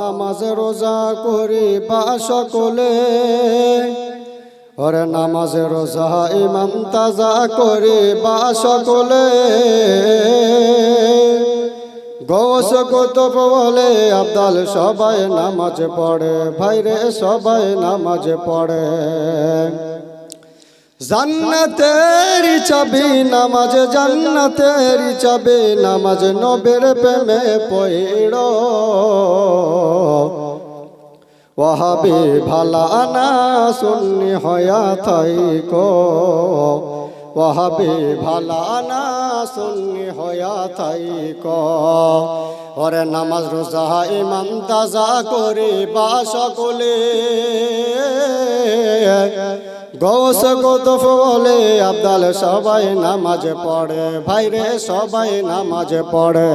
নামাজ রোজা করি বা সকলে। ওরে নামাজ রোজা ইমান তাজা করি বা সকলে। গৌস কুতুব বলে আব্দাল সবাই নামাজ পড়ে, ভাইরে সবাই নামাজ পড়ে। জান্নাতের চাবি নামাজ, জান্নাতের চাবি নামাজ নবের প্রেমে পড় ওহাবি ভালা না সুন্নি হয়া থাইকো। ওহাবি ভালা না সুন্নি হয়া থাইকো। ওরে নামাজ রোজা ইমান তাজা করে বা সকলে। গৌস গোতফ বলে আব্দাল সবাই নামাজ পড়ে, ভাইরে সবাই নামাজ পড়ে।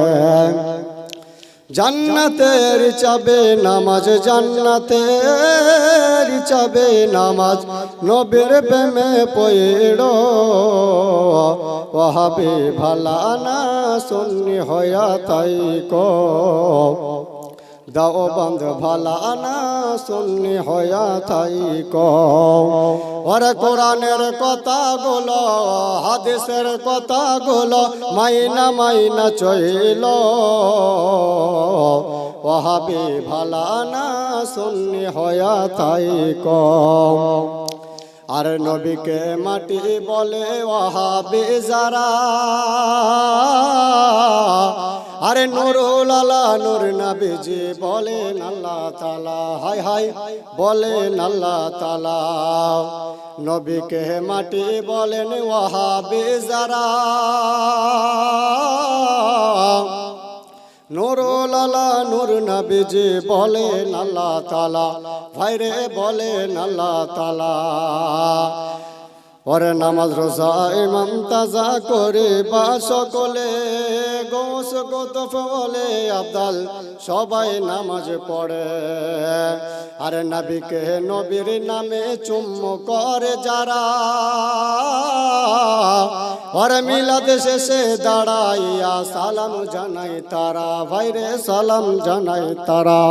জান্নাতের চাবে নামাজ, জান্নাতের চাবে নামাজ। নবীর প্রেমে পয়েড় ওহাবে ভালা না সন্নি হয়া তাই কো দাও বন্ধ ভালা না সুন্নি হয়া তাই কো ওরে কোরআনের কথা গুলো হাদিসের কথা গুলো মাইনা মাইনা চইল। ওহাবে ভালা না সুন্নি হয়া কম আর নবীকে মাটি বলে ওহাবে যারা আরে নুরুল আলা নূর নবীজি বলেন আল্লাহ তালা হাই হাই, বলেন আল্লাহ তালা নবীকে মাটি বলেন ওহাবে যারা। নুরুল আলা নূর নবীজি বলেন আল্লাহ তালা ভাইরে বলেন আল্লাহ তালা ওরে নামাজ রোজা ইমাম তাজা করে বা সকলে গোস গোতফ বলে আব্দাল, সবাই নামাজ পড়ে। আরে নবীকে নবীর নামে চুম্ম করে যারা ওরে মিলাদ শেষে দাঁড়াইয়া সালাম জানাই তারা, ভাইরে সালাম জানাই তারা।